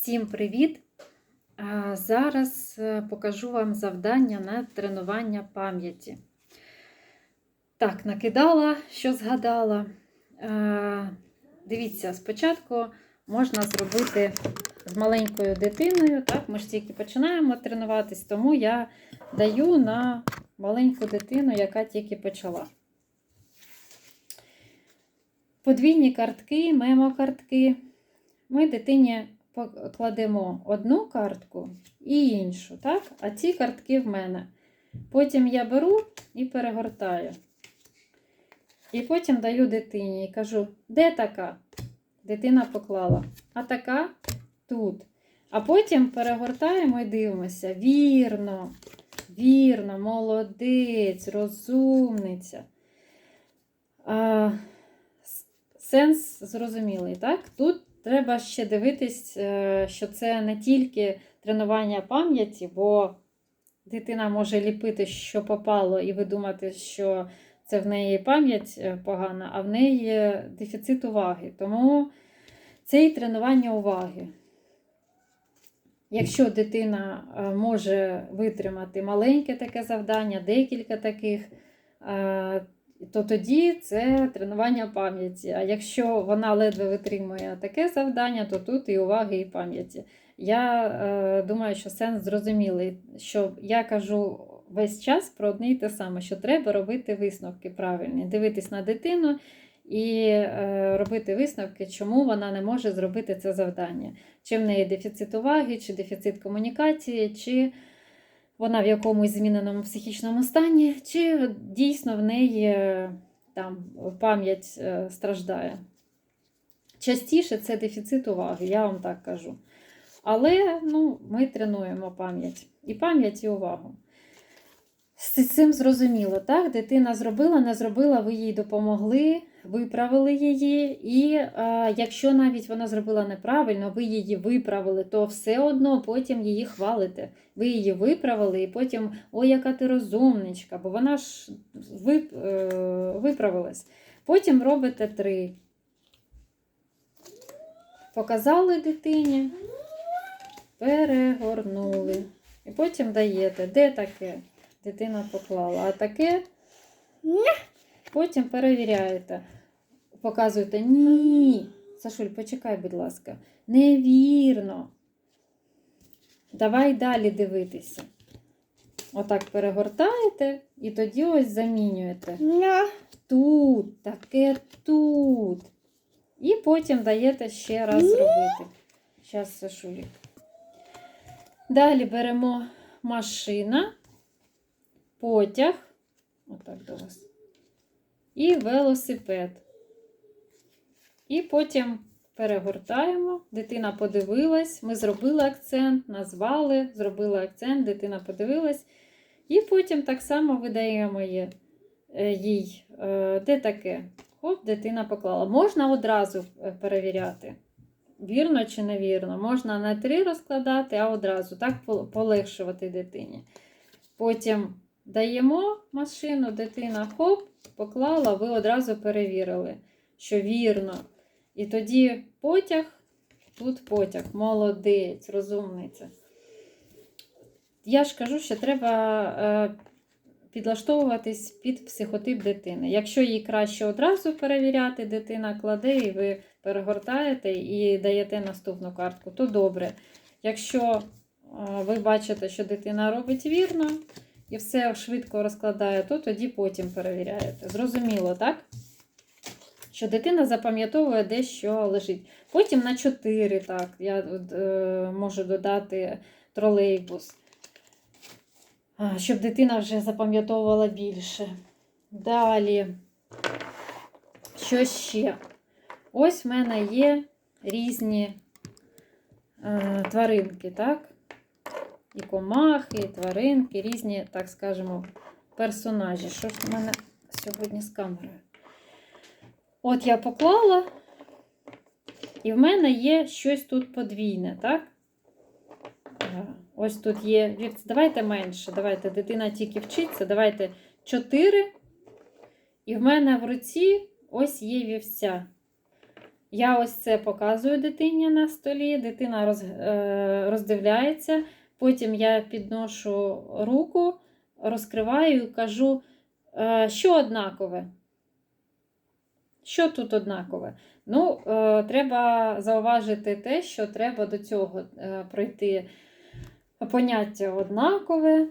Всім привіт! Зараз е, покажу вам завдання на тренування пам'яті. Так, накидала, що згадала. Е, Дивіться, спочатку можна зробити з маленькою дитиною. Так, Ми ж тільки починаємо тренуватись, тому я даю на маленьку дитину, яка тільки почала. Подвійні картки, мемо-картки. Ми дитині покладемо одну картку і іншу, так? а ці картки в мене. Потім я беру і перегортаю. І потім даю дитині і кажу, де така? Дитина поклала. А така тут. А потім перегортаємо і дивимося. Вірно, вірно, молодець, розумниця. А, Сенс зрозумілий, так? Тут треба ще дивитись, е, що це не тільки тренування пам'яті, бо дитина може ліпити, що попало, і ви думаєте, що це в неї пам'ять е, погана, а в неї дефіцит уваги. Тому це і тренування уваги. Якщо дитина е, може витримати маленьке таке завдання, декілька таких, то тоді це тренування пам'яті. А якщо вона ледве витримує таке завдання, то тут і уваги, і пам'яті. Я е, думаю, що сенс зрозумілий, що я кажу весь час про одне і те саме, що треба робити висновки правильні, дивитись на дитину і е, робити висновки, чому вона не може зробити це завдання. Чи в неї дефіцит уваги, чи дефіцит комунікації, чи вона в якомусь зміненому психічному стані, чи дійсно в неї е, там пам'ять е, страждає. Частіше це дефіцит уваги, я вам так кажу. Але ну, ми тренуємо пам'ять. І пам'ять, і увагу. З цим зрозуміло, так? Дитина зробила, не зробила, ви їй допомогли, виправили її. І а, якщо навіть вона зробила неправильно, ви її виправили, то все одно потім її хвалите. Ви її виправили, і потім, ой, яка ти розумничка, бо вона ж вип, е, виправилась. Потім робите три. Показали дитині, перегорнули. І потім даєте, де таке? Дитина поклала. А таке потім перевіряєте. Показуєте ні. Сашуль, почекай, будь ласка. Невірно. Давай далі дивитися. Отак перегортаєте і тоді ось замінюєте. Тут, таке тут. І потім даєте ще раз зробити. Зараз, Сашулік. Далі беремо машина, потяг, отак до вас, і велосипед. І потім перегортаємо. Дитина подивилась, ми зробили акцент, назвали, зробили акцент, дитина подивилась. І потім так само видаємо їй, де таке. Хоп, дитина поклала. Можна одразу перевіряти. Вірно чи невірно. Можна не три розкладати, а одразу так полегшувати дитині. Потім даємо машину, дитина хоп, поклала, ви одразу перевірили, що вірно. І тоді потяг, тут потяг, молодець, розумниця. Я ж кажу, що треба е, підлаштовуватись під психотип дитини. Якщо їй краще одразу перевіряти, дитина кладе, і ви перегортаєте і даєте наступну картку, то добре. Якщо е, ви бачите, що дитина робить вірно і все швидко розкладає, то тоді потім перевіряєте. Зрозуміло, так? Що дитина запам'ятовує де що лежить. Потім на 4, так, я е, можу додати тролейбус, щоб дитина вже запам'ятовувала більше. Далі, що ще? Ось в мене є різні е, тваринки, так? І комахи, і тваринки, різні, так скажемо, персонажі. Що ж в мене сьогодні з камерою? От я поклала, і в мене є щось тут подвійне, так? Ось тут є. Давайте менше. Давайте, дитина тільки вчиться. Давайте 4. І в мене в руці ось є вівця. Я ось це показую дитині на столі, дитина е, роздивляється, потім я підношу руку, розкриваю і кажу, е, що однакове. Що тут однакове? Ну, е, треба зауважити те, що треба до цього е, пройти поняття однакове.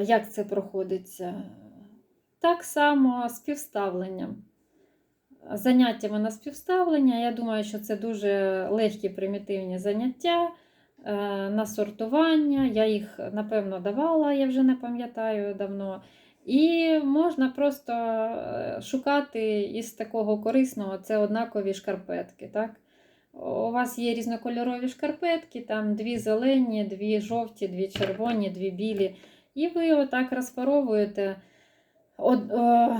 Як це проходиться? Так само співставленням. Заняттями на співставлення. Я думаю, що це дуже легкі примітивні заняття на сортування. Я їх, напевно, давала, я вже не пам'ятаю давно. І можна просто е, шукати із такого корисного це однакові шкарпетки. Так? У вас є різнокольорові шкарпетки, там дві зелені, дві жовті, дві червоні, дві білі. І ви отак розпаровуєте. Од, е,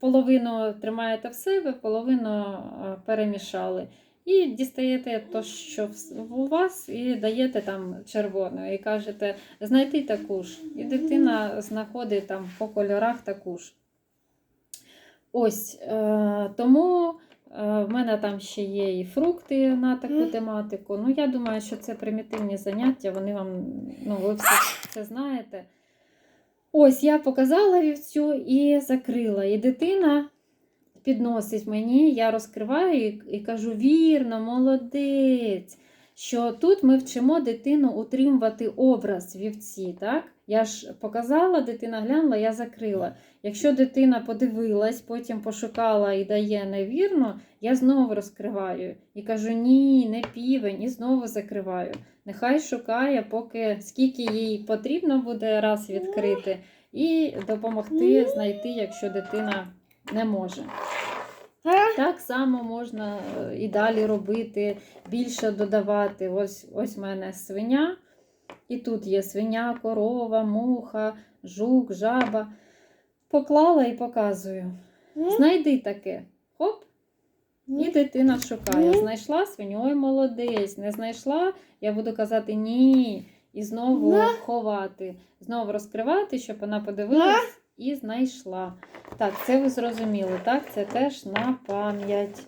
половину тримаєте в себе, половину е, перемішали. І дістаєте то, що у вас, і даєте там червону. І кажете, знайти таку ж. І дитина знаходить там по кольорах таку ж. Ось е, тому е, в мене там ще є і фрукти на таку тематику. Ну, я думаю, що це примітивні заняття, вони вам, ну, ви все це знаєте. Ось я показала вівцю і закрила. І дитина підносить мені, я розкриваю і, і кажу: вірно, молодець. Що тут ми вчимо дитину утримувати образ вівці. Так? Я ж показала, дитина глянула, я закрила. Якщо дитина подивилась, потім пошукала і дає невірно, я знову розкриваю і кажу: ні, не півень, і знову закриваю. Нехай шукає, поки скільки їй потрібно буде раз відкрити, і допомогти знайти, якщо дитина не може. Так само можна е, і далі робити, більше додавати. Ось ось в мене свиня. І тут є свиня, корова, муха, жук, жаба. Поклала і показую. Знайди таке. Хоп. І дитина шукає. Знайшла свиню, ой, молодець. Не знайшла, я буду казати ні. І знову ховати. Знову розкривати, щоб вона подивилась і знайшла. Так, це ви зрозуміли, так? Це теж на пам'ять.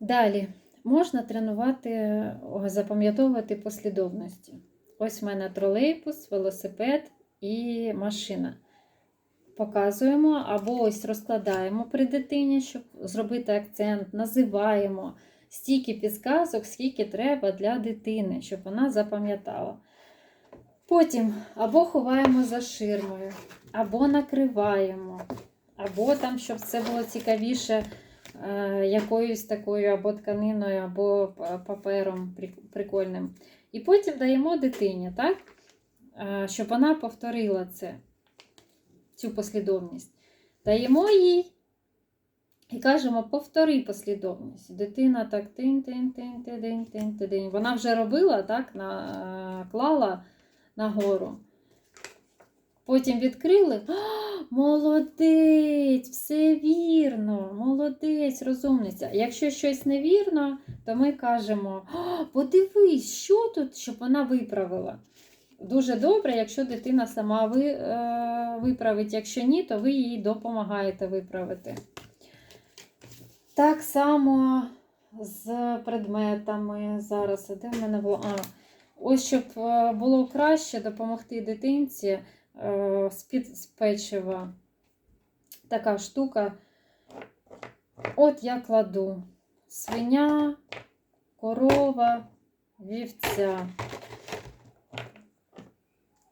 Далі можна тренувати, запам'ятовувати послідовності. Ось в мене тролейбус, велосипед і машина. Показуємо або ось розкладаємо при дитині, щоб зробити акцент, називаємо стільки підсказок, скільки треба для дитини, щоб вона запам'ятала. Потім або ховаємо за ширмою, або накриваємо, або там, щоб це було цікавіше е, якоюсь такою або тканиною, або е, папером прикольним. І потім даємо дитині, так? Е, щоб вона повторила це, цю послідовність. Даємо їй і кажемо, повтори послідовність. Дитина так тин тин тин тин тин тин тин Вона вже робила, так, наклала нагору. Потім відкрили. А, молодець, все вірно, молодець, розумниця. Якщо щось невірно, то ми кажемо: «А, подивись, що тут, щоб вона виправила. Дуже добре, якщо дитина сама ви, е, виправить. Якщо ні, то ви їй допомагаєте виправити. Так само з предметами. Зараз, де в мене було? А, ось щоб е, було краще допомогти дитинці е, з-під печива. Така штука. От я кладу свиня, корова, вівця.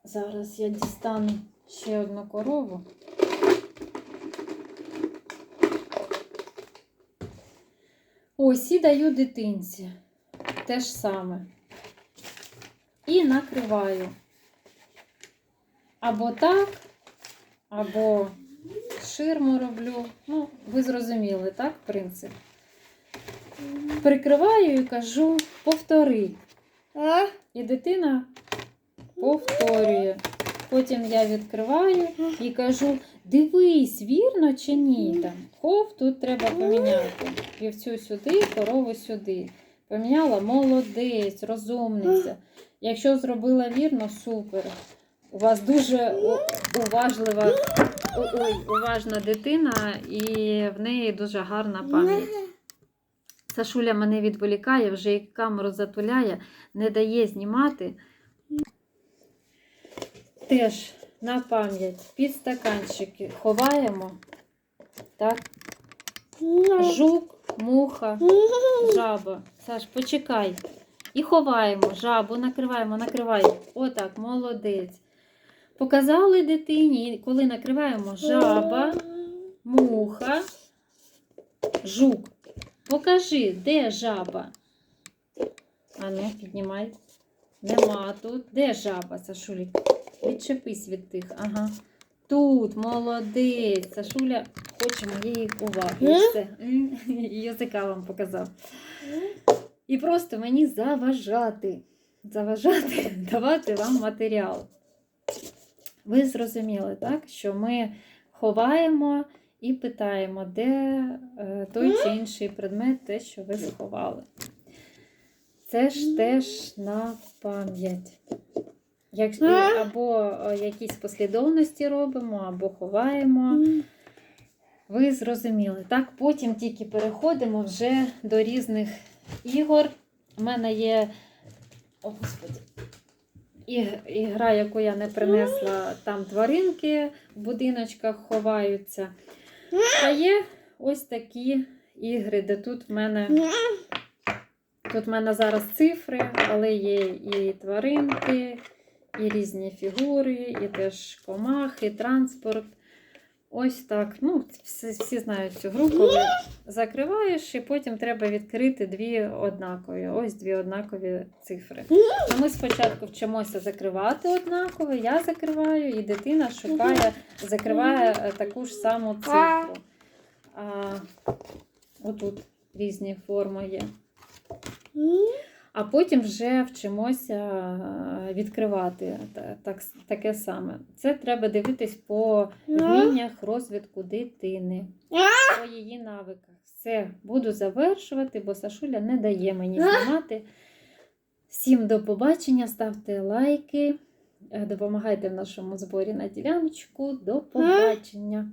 Зараз я дістану ще одну корову. Ось і даю дитинці. Те ж саме. І накриваю. Або так, або ширму роблю. Ну, ви зрозуміли, так, принцип? Прикриваю і кажу, повтори. І дитина повторює. Потім я відкриваю і кажу: дивись, вірно чи ні? Там, Хов, тут треба поміняти. Вівцю сюди, корову сюди. Поміняла молодець, розумниця. Якщо зробила вірно, супер. У вас дуже уважлива ой, уважна дитина, і в неї дуже гарна пам'ять. Сашуля мене відволікає, вже і камеру затуляє, не дає знімати. Теж на пам'ять підстаканчики ховаємо. Так, жук, муха, жаба. Саш, почекай. І ховаємо жабу, накриваємо, накривай. Отак, молодець. Показали дитині, коли накриваємо жаба, муха, жук. Покажи, де жаба? Ану, піднімай. Нема тут. Де жаба, Сашулік? Відчепись від тих. Ага. Тут, молодець. Сашуля хоче моєї уваги. Все. Язика вам показав. І просто мені заважати. Заважати, давати вам матеріал. Ви зрозуміли, так? Що ми ховаємо і питаємо, де е, той чи інший предмет, те, що ви сховали. Це ж теж на пам'ять. Як, і- або е, якісь послідовності робимо, або ховаємо. Ви зрозуміли, так? Потім тільки переходимо вже до різних ігор. У мене є. О, Господи. І- Ігра, яку я не принесла, там тваринки в будиночках ховаються. А є ось такі ігри, де тут в мене. Тут в мене зараз цифри, але є і тваринки, і різні фігури, і теж комахи, транспорт. Ось так. Ну, всі, всі знають цю гру, коли закриваєш, і потім треба відкрити дві однакові. Ось дві однакові цифри. А ми спочатку вчимося закривати однаково, я закриваю, і дитина шукає, закриває е, таку ж саму цифру. А, отут різні форми є. А потім вже вчимося е, відкривати так, таке саме. Це треба дивитись по вміннях розвитку дитини, по її навиках. Все, буду завершувати, бо Сашуля не дає мені знімати. Всім до побачення, ставте лайки, е, допомагайте в нашому зборі на діляночку. До побачення!